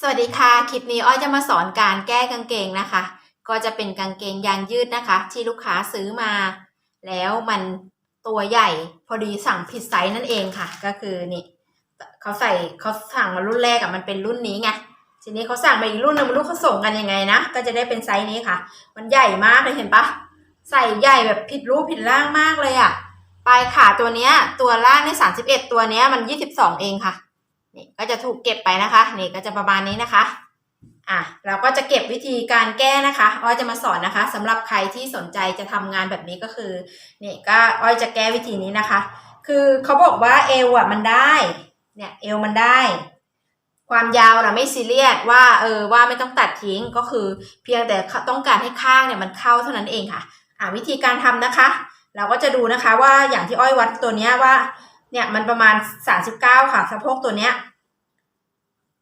สวัสดีค่ะ คลิปนี้อ้อยจะมาสอนการแก้กางเกงนะคะ ก็จะเป็นกางเกงยางยืดนะคะ ที่ลูกค้าซื้อมา แล้วมันตัวใหญ่พอดีสั่งผิดไซส์นั่นเองค่ะ ก็คือนี่เขาใส่เขาสั่งมารุ่นแรกอะมันเป็นรุ่นนี้ไงทีนี้เขาสั่งมาอีกรุ่นหนึงไม่รู้เขาส่งกันยังไงนะก็จะได้เป็นไซส์นี้ค่ะ มันใหญ่มากเลยเห็นปะใส่ใหญ่แบบผิดรูปผิดร่างมากเลยอะปลายขาตัวเนี้ยตัวล่างนี่สามสิบเอ็ดตัวเนี้ยมันยี่สิบสองเองค่ะ นี่ก็จะถูกเก็บไปนะคะ นี่ก็จะประมาณนี้นะคะอะเราก็จะเก็บวิธีการแก้นะคะอ้อยจะมาสอนนะคะสำหรับใครที่สนใจจะทำงานแบบนี้ก็คือนี่ก็อ้อยจะแก้วิธีนี้นะคะ คือเขาบอกว่าเอวอะมันได้เนี่ยเอวมันได้ ความยาวนะไม่ซีเรียสว่าเออว่าไม่ต้องตัดทิ้งก็คือเพียงแต่ต้องการให้ข้างเนี่ยมันเข้าเท่านั้นเองค่ะอ่าวิธีการทำนะคะ เราก็จะดูนะคะว่าอย่างที่อ้อยวัดตัวเนี้ยว่า เนี่ยมันประมาณสามสิบเก้าค่ะสะโพกตัวเนี้ย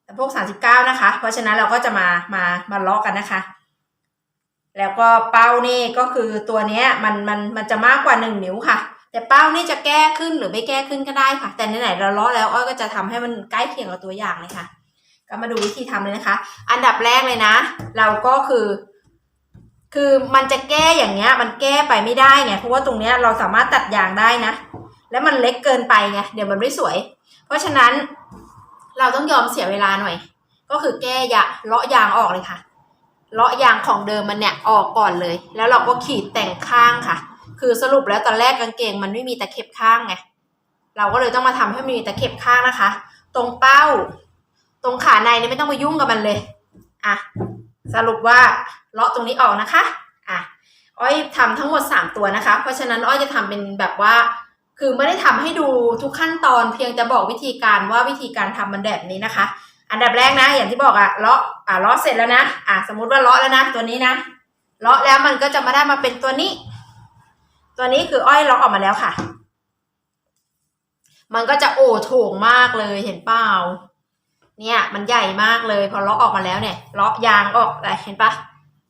สะโพกสามสิบเก้านะคะ เพราะฉะนั้นเราก็จะมามามาลาะกันนะคะ แล้วก็เป้านี่ก็คือตัวเนี้ยมันมันมันจะมากกว่าหนึ่งนิ้วค่ะ แต่เป้านี่จะแก้ขึ้นหรือไม่แก้ขึ้นก็ได้ค่ะ แต่ไหนๆเราเลาะแล้วอ้อยก็จะทำให้มันใกล้เคียงกับตัวอย่างเลยค่ะ ก็มาดูวิธีทำเลยนะคะ อันดับแรกเลยนะ เราก็คือคือมันจะแก้อย่างเงี้ยมันแก้ไปไม่ได้ไงเพราะว่าตรงเนี้ยเราสามารถตัดยางได้นะ แล้วมันเล็กเกินไปไงเดี๋ยวมันไม่สวย เพราะฉะนั้นเราต้องยอมเสียเวลาหน่อย ก็คือแก้ยาเลาะยางออกเลยค่ะเลาะยางของเดิมมันเนี่ยออกก่อนเลย แล้วเราก็ขีดแต่งข้างค่ะ คือสรุปแล้วตอนแรกกางเกงมันไม่มีตะเข็บข้างไงเราก็เลยต้องมาทำให้มันมีตะเข็บข้างนะคะ ตรงเป้า ตรงขาในเนี่ยไม่ต้องไปยุ่งกับมันเลยอะสรุปว่าเลาะตรงนี้ออกนะคะอะอ้อยทำทั้งหมดสามตัวนะคะ เพราะฉะนั้นอ้อยจะทำเป็นแบบว่า คือไม่ได้ทำให้ดูทุกขั้นตอนเพียงจะบอกวิธีการว่าวิธีการทำมันแบบนี้นะคะ อันดับแรกนะอย่างที่บอกอะเลาะอะเลาะเสร็จแล้วนะอะสมมุติว่าเลาะแล้วนะตัวนี้นะเลาะแล้วมันก็จะมาได้มาเป็นตัวนี้ ตัวนี้คืออ้อยเลาะออกมาแล้วค่ะ มันก็จะโอ้โถงมากเลยเห็นเปล่าเนี่ยมันใหญ่มากเลยพอเลาะออกมาแล้วเนี่ยเลาะยางออกเห็นปะ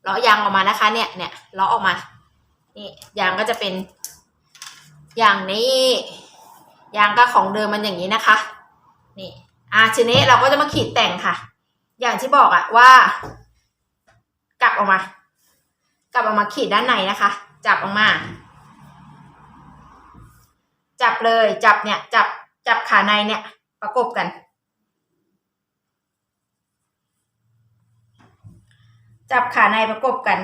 เลาะยางออกมานะคะ เนี่ยเนี่ยเลาะออกมานี่ยางก็จะเป็น อย่างนี้ ยางก็ของเดิมมันอย่างนี้นะคะ นี่ อะทีนี้เราก็จะมาขีดแต่งค่ะ อย่างที่บอกอะว่า กลับออกมา กลับออกมาขีดด้านในนะคะ จับออกมา จับเลยจับเนี่ย จับจับขาในเนี่ย ประกบกัน จับขาในประกบกัน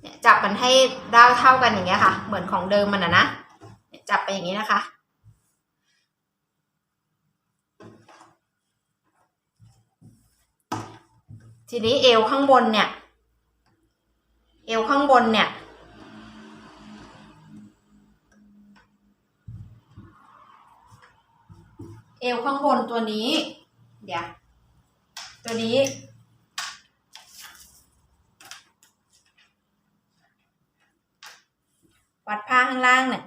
เนี่ยจับมันให้ด้าวเท่ากันอย่างเงี้ยค่ะ เหมือนของเดิมมันอะนะจับไปอย่างนี้นะคะ ทีนี้เอวข้างบนเนี่ย เอวข้างบนเนี่ยเอวข้างบนตัวนี้ เดี๋ยว ตัวนี้ วัดผ้าข้างล่างเนี่ย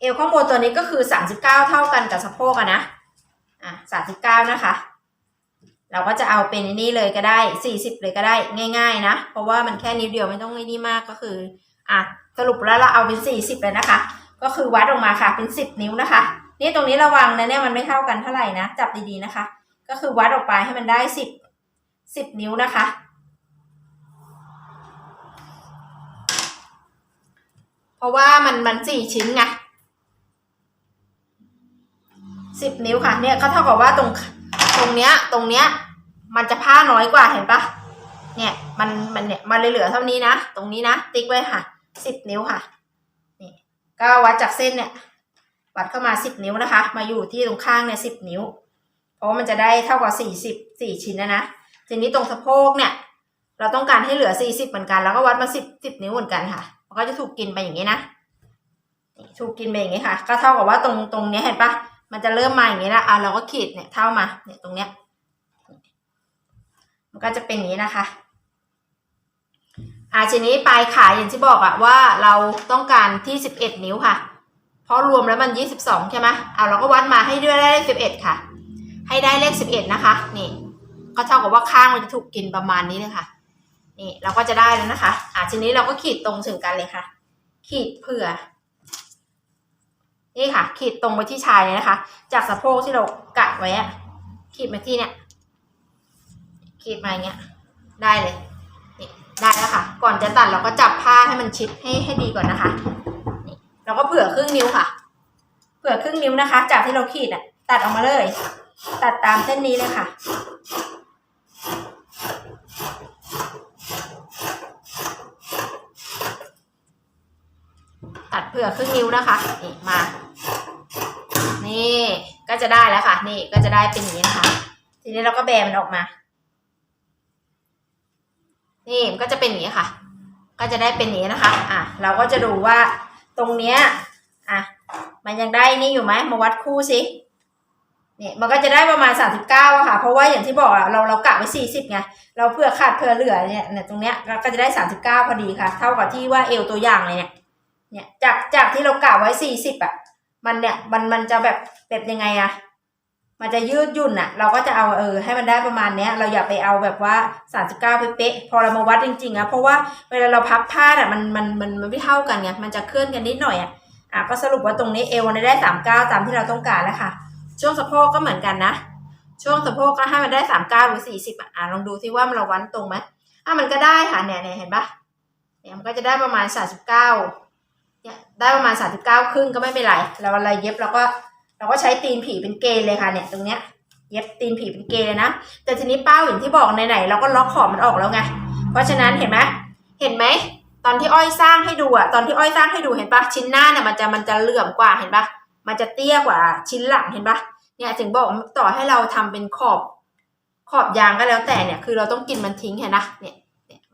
เอวข้างบนตัวนี้ก็คือสามสิบเก้าเท่ากันกับสะโพกอะนะอะสามสิบเก้านะคะ เราก็จะเอาเป็นนี่เลยก็ได้สี่สิบเลยก็ได้ง่าย ๆ นะ เพราะว่ามันแค่นิ้เดียวไม่ต้องนี่มากก็คืออะสรุปแล้วเราเอาเป็นสี่สิบเลยนะคะ ก็คือวัดออกมาค่ะเป็นสิบนิ้วนะคะ นี่ตรงนี้ระวังนะเนี่ยมันไม่เท่ากันเท่าไหร่นะ จับดีๆนะคะ ก็คือวัดออกไปให้มันได้สิบสิบนิ้วนะคะ เพราะว่ามันมันสี่ชิ้นไงสิบนิ้วค่ะเนี่ยก็เท่ากับว่าตรงตรงเนี้ยตรงเนี้ย มันจะผ้าน้อยกว่าเห็นปะเนี่ยมันมันเนี่ยมันเลยเหลือเท่านี้นะตรงนี้นะติ๊กไว้ค่ะสิบนิ้วค่ะนี่ก็วัดจากเส้นเนี่ยวัดเข้ามาสิบนิ้วนะคะ มาอยู่ที่ตรงข้างเนี่ยสิบนิ้ว เพราะว่ามันจะได้เท่ากับสี่สิบสี่ชิ้นนะนะทีนี้ตรงสะโพกเนี่ย เราต้องการให้เหลือสี่สิบเหมือนกัน แล้วก็วัดมาสิบสิบนิ้วเหมือนกันค่ะ มันก็จะถูกกินไปอย่างนี้นะถูกกินไปอย่างนี้ค่ะ ก็เท่ากับว่าตรงตรงนี้เห็นปะมันจะเริ่มมาอย่างนี้แล้วอะเราก็ขีดเนี่ยเท่ามาเนี่ยตรงเนี้ย มันก็จะเป็นอย่างนี้นะคะอ่าทีนี้ปลายขาอย่างที่บอกอะว่าเราต้องการที่สิบเอ็ดนิ้วค่ะ เพราะรวมแล้วมันยี่สิบสองใช่ไหมเอาเราก็วัดมาให้ได้เลขสิบเอ็ดค่ะ ให้ได้เลขสิบเอ็ดนะคะ นี่ ก็เท่ากับว่าข้างมันจะถูกกินประมาณนี้เลยค่ะ นี่เราก็จะได้แล้วนะคะ อ่าทีนี้เราก็ขีดตรงถึงกันเลยค่ะ ขีดเผื่อ นี่ค่ะ ขีดตรงไปที่ชายเลยนะคะ จากสะโพกที่เรากะไว้อะขีดมาที่เนี่ยขีดมาอย่างเงี้ย ได้เลยนี่ได้แล้วค่ะ ก่อนจะตัดเราก็จับผ้าให้มันชิดให้ให้ดีก่อนนะคะนี่เราก็เผื่อครึ่งนิ้วค่ะ เผื่อครึ่งนิ้วนะคะ จากที่เราขีดอะ ตัดออกมาเลย ตัดตามเส้นนี้เลยค่ะ ตัดเผื่อครึ่งนิ้วนะคะนี่มา นี่ก็จะได้แล้วค่ะ นี่ก็จะได้เป็นอย่างนี้นะคะทีนี้เราก็แบมันออกมา นี่มันก็จะเป็นอย่างนี้ค่ะ ก็จะได้เป็นอย่างนี้นะคะ อะ เราก็จะดูว่าตรงเนี้ยอะมันยังได้นี่อยู่ไหมมาวัดคู่สิเนี่ยมันก็จะได้ประมาณสามสิบเก้าอะค่ะ เพราะว่าอย่างที่บอกอะเราเรากะไว้สี่สิบไง เราเผื่อขาดเผื่อเหลือเนี่ยเนี่ยตรงเนี้ยก็จะได้สามสิบเก้าพอดีค่ะ เท่ากับที่ว่าเอวตัวอย่างเลยเนี่ย เนี่ยจากจากที่เรากะไว้สี่สิบอะมันเนี่ยมันมันจะแบบแบบยังไงอะมันจะยืดหยุ่นอะเราก็จะเอาเออให้มันได้ประมาณเนี้ย เราอย่าไปเอาแบบว่าสามสิบเก้าเป๊ะพอเรามาวัดจริงๆอะเพราะว่าเวลาเราพับผ้าอะมันมันมันมันไม่เท่ากันไงมันจะเคลื่อนกันนิดหน่อยอะอะก็สรุปว่าตรงนี้เอวเนี่ยได้สามเก้าตามที่เราต้องการแล้วค่ะ ช่วงสะโพกก็เหมือนกันนะช่วงสะโพกก็ให้มันได้สามเก้าหรือสี่สิบอะลองดูซิว่ามันเราวัดตรงไหมอะมันก็ได้ค่ะเนี่ยเนี่ยเห็นปะเนี่ยมันก็จะได้ประมาณสามสิบเก้า เนี่ยได้ประมาณสามสิบเก้าครึ่งก็ไม่เป็นไรเราอะไรเย็บเราก็เราก็ใช้ตีนผีเป็นเกณฑ์เลยค่ะเนี่ยตรงเนี้ยเย็บตีนผีเป็นเกณฑ์เลยนะ แต่ทีนี้เป้าอย่างที่บอกไหนๆเราก็ล็อกขอบมันออกแล้วไง เพราะฉะนั้นเห็นไหมเห็นไหมตอนที่อ้อยสร้างให้ดูอะตอนที่อ้อยสร้างให้ดูเห็นปะชิ้นหน้าเนี่ยมันจะมันจะเหลื่อมกว่าเห็นปะมันจะเตี้ยกว่าชิ้นหลังเห็นปะเนี่ยถึงบอกต่อให้เราทำเป็นขอบขอบยางก็แล้วแต่เนี่ยคือเราต้องกินมันทิ้งเห็นนะเนี่ย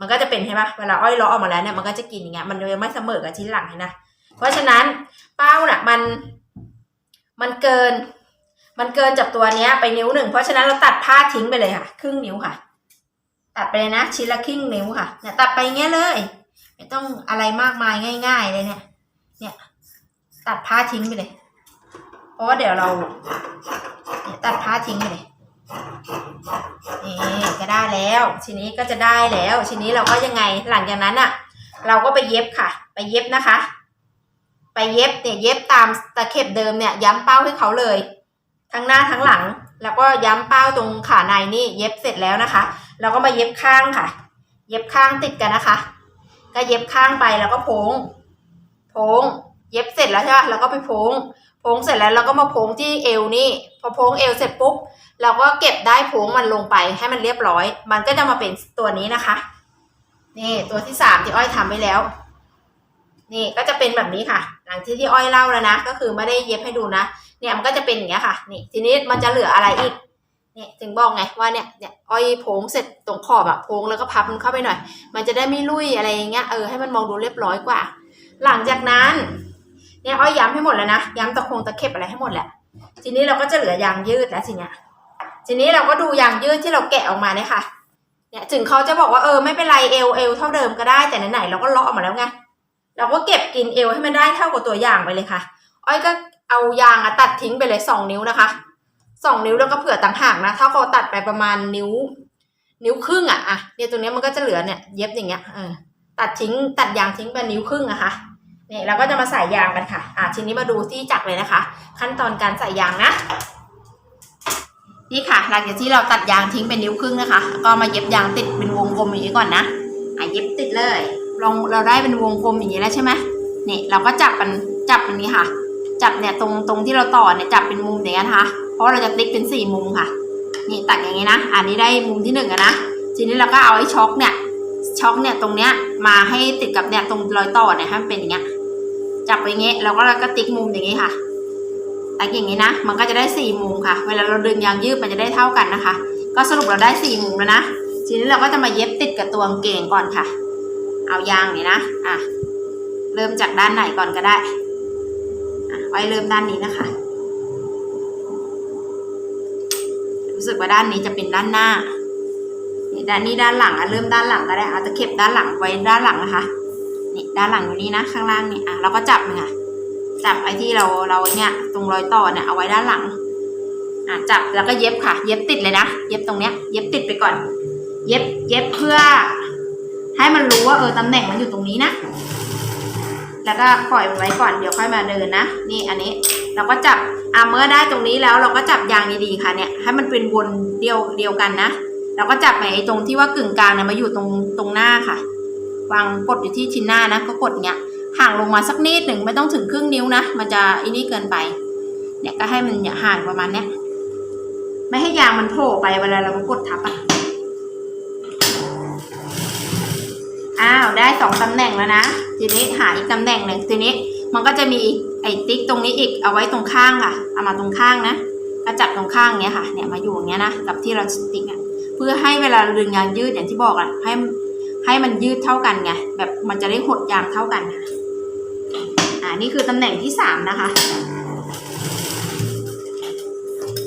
มันก็จะเป็นเห็นปะเวลาอ้อยลาะออกมาแล้วเนี่ยมันก็จะกินอย่างเงี้ยมันยังไม่เสมอกับชิ้นหลังเห็นนะเพราะฉะนั้นเป้าน่ะมันมันเกิน มันเกินจากตัวเนี้ยไปนิ้วหนึ่งเพราะฉะนั้นเราตัดผ้าทิ้งไปเลยค่ะ ครึ่งนิ้วค่ะ ตัดไปเลยนะชิ้นละครึ่งนิ้วค่ะเนี่ยตัดไปอย่างเงี้ยเลย ไม่ต้องอะไรมากมายง่าย ๆ เลยเนี่ยเนี่ย ตัดผ้าทิ้งไปเลย เพราะว่าเดี๋ยวเราเนี่ยตัดผ้าทิ้งไปเลย นี่ก็ได้แล้ว ทีนี้ก็จะได้แล้ว ทีนี้เราก็ยังไงหลังจากนั้นอะ เราก็ไปเย็บค่ะ ไปเย็บนะคะ ไปเย็บเนี่ยเย็บตามตะเข็บเดิมเนี่ย ย้ำเป้าให้เขาเลย ทั้งหน้าทั้งหลัง แล้วก็ย้ำเป้าตรงขาในนี่เย็บเสร็จแล้วนะคะ เราก็มาเย็บข้างค่ะ เย็บข้างติดกันนะคะ ก็เย็บข้างไปแล้วก็โพงโพงเย็บเสร็จแล้วใช่ไหมเราก็ไปโพง โพงเสร็จแล้วเราก็มาโพงที่เอวนี่พอโพงเอวเสร็จปุ๊บเราก็เก็บได้โพงมันลงไปให้มันเรียบร้อย มันก็จะมาเป็นตัวนี้นะคะ นี่ตัวที่สามที่อ้อยทำไว้แล้ว นี่ก็จะเป็นแบบนี้ค่ะ หลังที่ที่อ้อยเล่าแล้วนะ ก็คือไม่ได้เย็บให้ดูนะ เนี่ยมันก็จะเป็นอย่างเงี้ยค่ะ นี่ทีนี้มันจะเหลืออะไรอีกเนี่ยถึงบอกไงว่าเนี่ยเนี่ยอ้อยโพงเสร็จตรงขอบอะโพงแล้วก็พับมันเข้าไปหน่อย มันจะได้ไม่ลุยอะไรอย่างเงี้ยเออให้มันมองดูเรียบร้อยกว่า หลังจากนั้น เนี่ยอ้อยย้ำให้หมดแล้วนะย้ำตะคงตะเข็บอะไรให้หมดแหละ ทีนี้เราก็จะเหลือยางยืดแล้วทีเนี้ยทีนี้เราก็ดูยางยืดที่เราแกะออกมาเนี่ยค่ะ เนี่ยถึงเขาจะบอกว่าเออไม่เป็นไรเอวเอวเท่าเดิมก็ได้แต่ไหนๆเราก็เลาะออกมาแล้วไงเราก็เก็บกินเอวให้มันได้เท่ากับตัวอย่างไปเลยค่ะ อ้อยก็เอายางอะตัดทิ้งไปเลยสองนิ้วนะคะสองนิ้วแล้วก็เผื่อต่างหากนะถ้าเขาตัดไปประมาณนิ้ว นิ้วครึ่งอะอะเนี่ยตรงนี้มันก็จะเหลือเนี่ยเย็บอย่างเงี้ยเออตัดทิ้งตัดยางทิ้งไปนิ้วครึ่งอะค่ะ นี่ยเราก็จะมาใส่ยางกันค่ะ อะทีนี้มาดูที่จักรเลยนะคะ ขั้นตอนการใส่ยางนะ นี่ค่ะหลังจากที่เราตัดยางทิ้งเป็นนิ้วครึ่งนะคะ ก็มาเย็บยางติดเป็นวงกลมอย่างนี้ก่อนนะ อะเย็บติดเลย ลองเราได้เป็นวงกลมอย่างนี้แล้วใช่ไหมนี่เราก็จับมันจับอันนี้ค่ะ จับเนี่ยตรงตรงที่เราต่อเนี่ยจับเป็นมุมอย่างนี้นะคะ เพราะเราจะติ๊กเป็นสี่มุมค่ะ นี่ตัดอย่างนี้นะ อันนี้ได้มุมที่หนึ่งนะ ทีนี้เราก็เอาไอ้ช็อคเนี่ย ช็อคเนี่ยตรงเนี้ยมาให้ติดกับเนี่ยตรงรอยต่อเนี่ยให้มันเป็นอย่างเงี้ย จับไปอย่างเงี้ยแล้วก็เราก็ติ๊กมุมอย่างงี้ค่ะตักอย่างนี้นะ มันก็จะได้สี่มุมค่ะ เวลาเราดึงยางยืดมันจะได้เท่ากันนะคะ ก็สรุปเราได้สี่มุมแล้วนะทีนี้เราก็จะมาเย็บติดกับตัวกางเกงก่อนค่ะ เอายางนี่นะอะเริ่มจากด้านไหนก่อนก็ได้อะไว้เริ่มด้านนี้นะคะ รู้สึกว่าด้านนี้จะเป็นด้านหน้าด้านนี้ด้านหลังอะเริ่มด้านหลังก็ได้เอาตะเข็บด้านหลังไว้ด้านหลังนะคะ นี่ด้านหลังอยู่นี่นะข้างล่างนี่อะเราก็จับมันค่ะจับไอ้ที่เราเราเนี่ยตรงรอยต่อเนี่ยเอาไว้ด้านหลังอะจับแล้วก็เย็บค่ะ เย็บติดเลยนะเย็บตรงเนี้ย เย็บติดไปก่อน เย็บเย็บเพื่อ ให้มันรู้ว่าเออตำแหน่งมันอยู่ตรงนี้นะแล้วก็ปล่อยมันไว้ก่อนเดี๋ยวค่อยมาเดินนะนี่อันนี้ เราก็จับอะเมื่อได้ตรงนี้แล้วเราก็จับยางดีๆค่ะเนี่ยให้มันเป็นวนเดียวเดียวกันนะเราก็จับไปไอ้ตรงที่ว่ากึ่งกลางเนี่ยมาอยู่ตรงตรงหน้าค่ะ วางกดอยู่ที่ชิ้นหน้านะก็กดเนี้ยห่างลงมาสักนิดหนึ่งไม่ต้องถึงครึ่งนิ้วนะ มันจะอ้นี่เกินไป เนี่ยก็ให้มันเนี่ยห่างประมาณเนี้ยไม่ให้ยางมันโผล่ไปเวลาเรากดทับอะอ้าวได้สองตำแหน่งแล้วนะ ทีนี้หาอีกตำแหน่งหนึ่งทีนี้มันก็จะมีไอ้ติ๊กตรงนี้อีกเอาไว้ตรงข้างค่ะ เอามาตรงข้างนะก็จับตรงข้างเนี้ยค่ะ เนี่ยมาอยู่อย่างเงี้ยนะกับที่เราติ๊กอะเพื่อให้เวลาดึงยางยืดอย่างที่บอกอะให้ ให้มันยืดเท่ากันไงแบบมันจะได้หดยางเท่ากันอ่านี่คือตำแหน่งที่สามนะคะ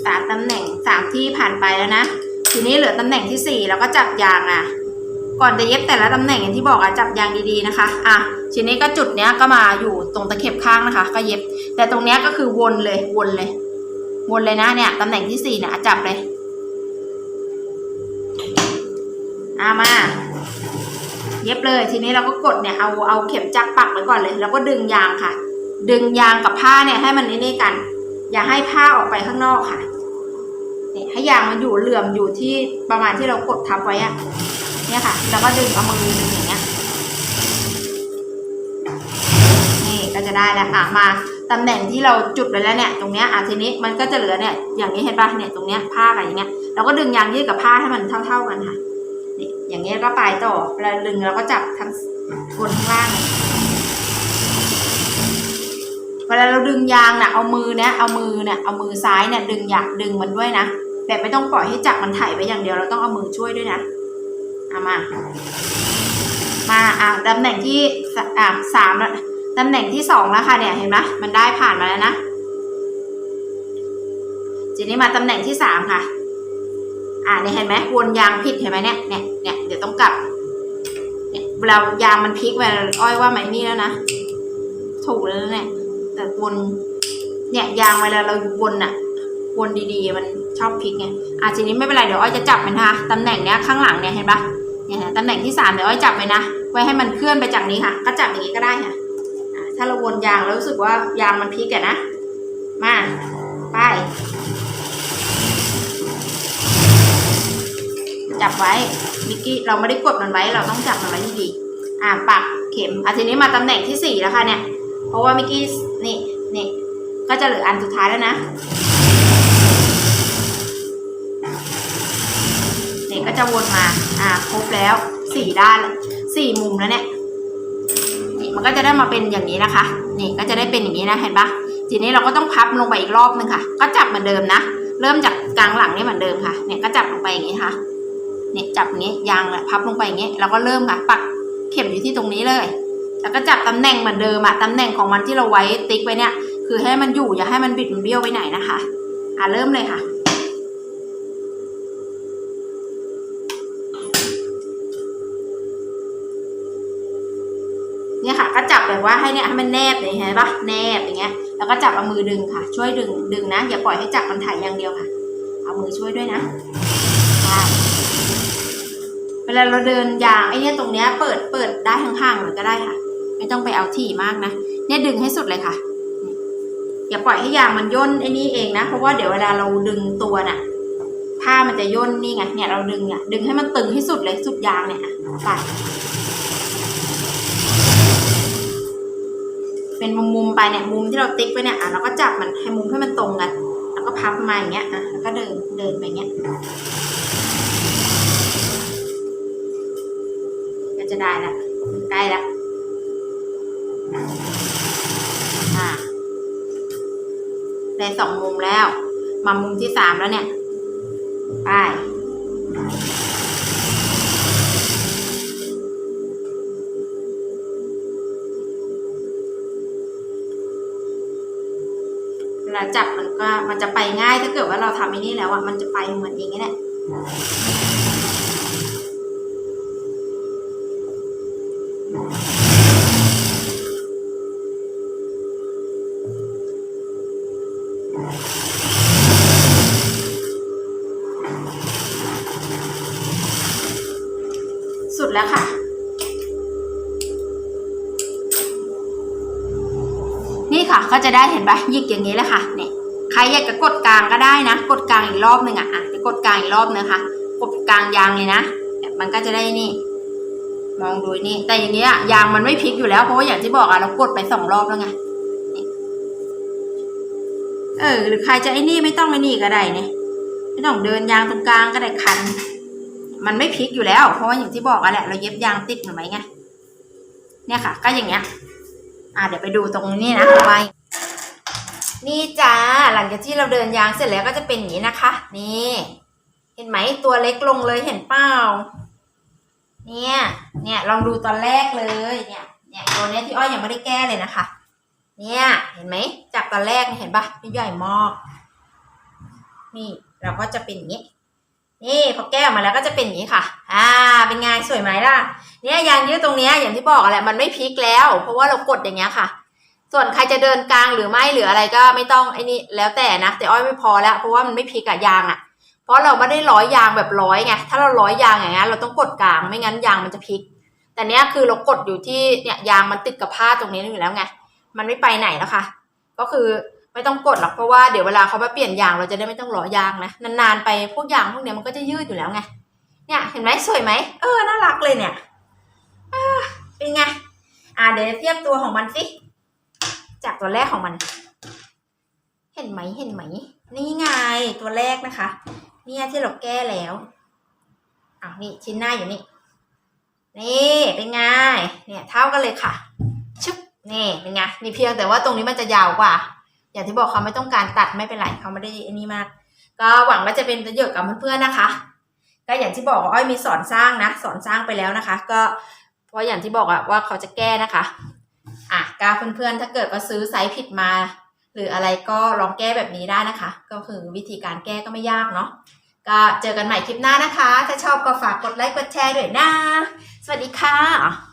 สามตำแหน่งสามที่ผ่านไปแล้วนะทีนี้เหลือตำแหน่งที่สี่เราก็จับยางอะ ก่อนจะเย็บแต่ละตำแหน่งอย่างที่บอกอะจับยางดีๆนะคะอะทีนี้ก็จุดเนี้ยก็มาอยู่ตรงตะเข็บข้างนะคะ ก็เย็บ แต่ตรงเนี้ยก็คือวนเลยวนเลย วนเลยนะเนี่ยตำแหน่งที่สี่เนี่ยจับเลยอามา เย็บเลย ทีนี้เราก็กดเนี่ยเอาเอาเข็มจักปักไว้ก่อนเลย แล้วก็ดึงยางค่ะ ดึงยางกับผ้าเนี่ยให้มันนี่กัน อย่าให้ผ้าออกไปข้างนอกค่ะเนี่ยให้ยางมันอยู่เหลื่อมอยู่ที่ประมาณที่เรากดทับไว้อะเนี่ยค่ะ แล้วก็ดึงเอามือดึงอย่างเงี้ยนี่ก็จะได้แล้วอะมาตำแหน่งที่เราจุดไปแล้วเนี่ยตรงเนี้ยอะทีนี้มันก็จะเหลือเนี่ยอย่างนี้เห็นปะเนี่ยตรงเนี้ยผ้ากับอย่างเงี้ยเราก็ดึงยางยืดกับผ้าให้มันเท่า ๆกันค่ะ อย่างเงี้ยก็ปลายต่อเวลาดึงเราก็จับทั้งบนข้างล่างเวลาเราดึงยางน่ะเอามือเนี่ยเอามือเนี่ยเอามือซ้ายเนี่ยดึงอยากดึงมันด้วยนะแต่ไม่ต้องปล่อยให้จับมันไถไปอย่างเดียวเราต้องเอามือช่วยด้วยนะเอามามาอะตำแหน่งที่อะสามแล้วตำแหน่งที่สองแล้วค่ะเนี่ยเห็นไหมมันได้ผ่านมาแล้วนะทีนี้มาตำแหน่งที่สามค่ะ อ่าเนี่ยเห็นไหมวนยางผิดเห็นไหมเนี่ยเนี่ยเนี่ยเดี๋ยวต้องกลับเนี่ยเวลายางมันพลิกไปอ้อยว่าไม่มีแล้วนะถูกแล้วเนี่ยแต่วนเนี่ยยางเวลาเราวนอะวนดีๆ มันชอบพลิกไงอะทีนี้ไม่เป็นไรเดี๋ยวอ้อยจะจับมันนะคะตำแหน่งเนี้ยข้างหลังเนี่ยเห็นปะเนี่ยตำแหน่งที่สามเดี๋ยวอ้อยจับไปนะไว้ให้มันเคลื่อนไปจากนี้ค่ะ ก็จับอย่างนี้ก็ได้ค่ะอะถ้าเราวนยางแล้วรู้สึกว่ายางมันพลิกอะนะมาไป จับไว้มิกกี้เราไม่ได้กดมันไว้ เราต้องจับมันไว้ดีๆอะปักเข็มอะทีนี้มาตำแหน่งที่สี่แล้วค่ะเนี่ย เพราะว่ามิกกี้นี่นี่ก็จะเหลืออันสุดท้ายแล้วนะเนี่ยก็จะวนมาอ่าครบแล้วสี่ด้านสี่มุมแล้วเนี่ยนี่มันก็จะได้มาเป็นอย่างนี้นะคะนี่ก็จะได้เป็นอย่างนี้นะเห็นปะทีนี้เราก็ต้องพับลงไปอีกรอบนึงค่ะ ก็จับเหมือนเดิมนะ เริ่มจากกลางหลังนี่เหมือนเดิมค่ะ เนี่ยก็จับลงไปอย่างนี้ค่ะ เนี่ยจับอย่างนี้ยางเนี่ยพับลงไปอย่างนี้เราก็เริ่มค่ะ ปักเข็มอยู่ที่ตรงนี้เลย แล้วก็จับตำแหน่งเหมือนเดิมอะตำแหน่งของมันที่เราไว้ติ๊กไว้เนี่ย คือให้มันอยู่อย่าให้มันบิดมันเบี้ยวไปไหนนะคะ อะเริ่มเลยค่ะเนี่ยค่ะก็จับแบบว่าให้เนี่ยให้มันแนบเลยเห็นปะแนบอย่างเงี้ยแล้วก็จับเอามือดึงค่ะ ช่วยดึงดึงนะ อย่าปล่อยให้จับมันถ่ายอย่างเดียวค่ะ เอามือช่วยด้วยนะค่ะ ลาเราเดินยางไอ้เนี่ยตรงเนี้ยเปิดเปิดได้ข้างๆเลยก็ได้ค่ะ ไม่ต้องไปเอาถี่มากนะเนี่ยดึงให้สุดเลยค่ะอย่าปล่อยให้ยางมันย่นไอ้นี่เองนะเพราะว่าเดี๋ยวเวลาเราดึงตัวน่ะผ้ามันจะย่นนี่ไงเนี่ยเราดึงอะดึงให้มันตึงให้สุดเลยสุดยางเนี่ยไปเป็นมุมมุมๆไปเนี่ยมุมที่เราติ๊กไว้เนี่ยอะเราก็จับมันให้มุมให้มันตรงกันแล้วก็พับมาอย่างเงี้ยอะแล้วก็เดินเดินไปอย่างเงี้ย จะได้ละใกล้ละอะได้สองมุมแล้ว มามุมที่สามแล้วเนี่ย ไป เวลาจับมันก็มันจะไปง่ายถ้าเกิดว่าเราทำอ้นี่แล้วอะมันจะไปเหมือนอย่างเงี้ยแหละ ได้เห็นปะหยิกอย่างนี้เลยค่ะเนี่ยใครอยากจะกดกลางก็ได้นะ กดกลางอีกรอบหนึ่งอะอะจะกดกลางอีกรอบนึงค่ะกดกลางยางเลยนะมันก็จะได้นี่ มองดูนี่ แต่อย่างเงี้ยยางมันไม่พลิกอยู่แล้วเพราะว่าอย่างที่บอกอะเรากดไปสองรอบแล้วไงเออ หรือใครจะไอ้นี่ไม่ต้องไอ้นี่ก็ได้เนี่ยไม่ต้องเดินยางตรงกลางก็ได้คัน มันไม่พลิกอยู่แล้ว เพราะว่าอย่างที่บอกอะแหละเราเย็บยางติดหรือไหมไงเนี่ยค่ะ ก็อย่างเงี้ย อะเดี๋ยวไปดูตรงนี้นะไป นี่จ้าหลังจากที่เราเดินยางเสร็จแล้วก็จะเป็นอย่างนี้นะคะ นี่ เห็นไหมตัวเล็กลงเลยเห็นเปล่าเนี่ย เนี่ยลองดูตอนแรกเลยเนี่ยเนี่ยตัวเนี้ยที่อ้อยยังไม่ได้แก้เลยนะคะ เนี่ยเห็นไหมจากตอนแรกเนี่ยเห็นปะนี่ใหญ่มากนี่เราก็จะเป็นอย่างนี้ นี่พอแก้ออกมาแล้วก็จะเป็นอย่างนี้ค่ะ อ่า เป็นไงสวยไหมล่ะ เนี่ยยางยืดตรงเนี้ยอย่างที่บอกแหละมันไม่พลิกแล้ว เพราะว่าเรากดอย่างเงี้ยค่ะ ส่วนใครจะเดินกลางหรือไม่หรืออะไรก็ไม่ต้องไอ้นี่แล้วแต่นะแต่อ้อยไม่พอแล้วเพราะว่ามันไม่พลิกอะยางอะเพราะเราไม่ได้ร้อยยางแบบร้อยไงถ้าเราร้อยยางอย่างเงี้ยเราต้องกดกลางไม่งั้นยางมันจะพลิก แต่เนี้ยคือเรากดอยู่ที่เนี่ยยางมันติดกับผ้าตรงนี้อยู่แล้วไงมันไม่ไปไหนแล้วค่ะ ก็คือไม่ต้องกดหรอกเพราะว่าเดี๋ยวเวลาเขามาเปลี่ยนยางเราจะได้ไม่ต้องร้อยยางนะนานๆไปพวกยางพวกเนี้ยมันก็จะยืดอยู่แล้วไงเนี่ยเห็นไหมสวยไหมเออน่ารักเลยเนี่ยเป็นไงอ่าเดี๋ยวเทียบตัวของมันสิ จากตัวแรกของมัน เห็นไหมเห็นไหม นี่ไงตัวแรกนะคะ เนี่ยที่เราแก้แล้วอ้าวนี่ชิ้นหน้าอยู่นี่ นี่เป็นไง เนี่ยเท่ากันเลยค่ะชึบนี่เป็นไงนี่เพียงแต่ว่าตรงนี้มันจะยาวกว่า อย่างที่บอกเขาไม่ต้องการตัดไม่เป็นไรเขาไม่ได้อันนี้มาก ก็หวังว่าจะเป็นประโยชน์กับเพื่อนๆนะคะก็อย่างที่บอกอ้อยมีสอนสร้างนะ สอนสร้างไปแล้วนะคะ ก็เพราะอย่างที่บอกอะว่าเขาจะแก้นะคะ อะกาเพื่อนๆ ถ้าเกิดว่าซื้อไซส์ผิดมา หรืออะไรก็ลองแก้แบบนี้ได้นะคะ ก็คือวิธีการแก้ก็ไม่ยากเนาะก็เจอกันใหม่คลิปหน้านะคะ ถ้าชอบก็ฝากกดไลค์กดแชร์ด้วยนะ สวัสดีค่ะ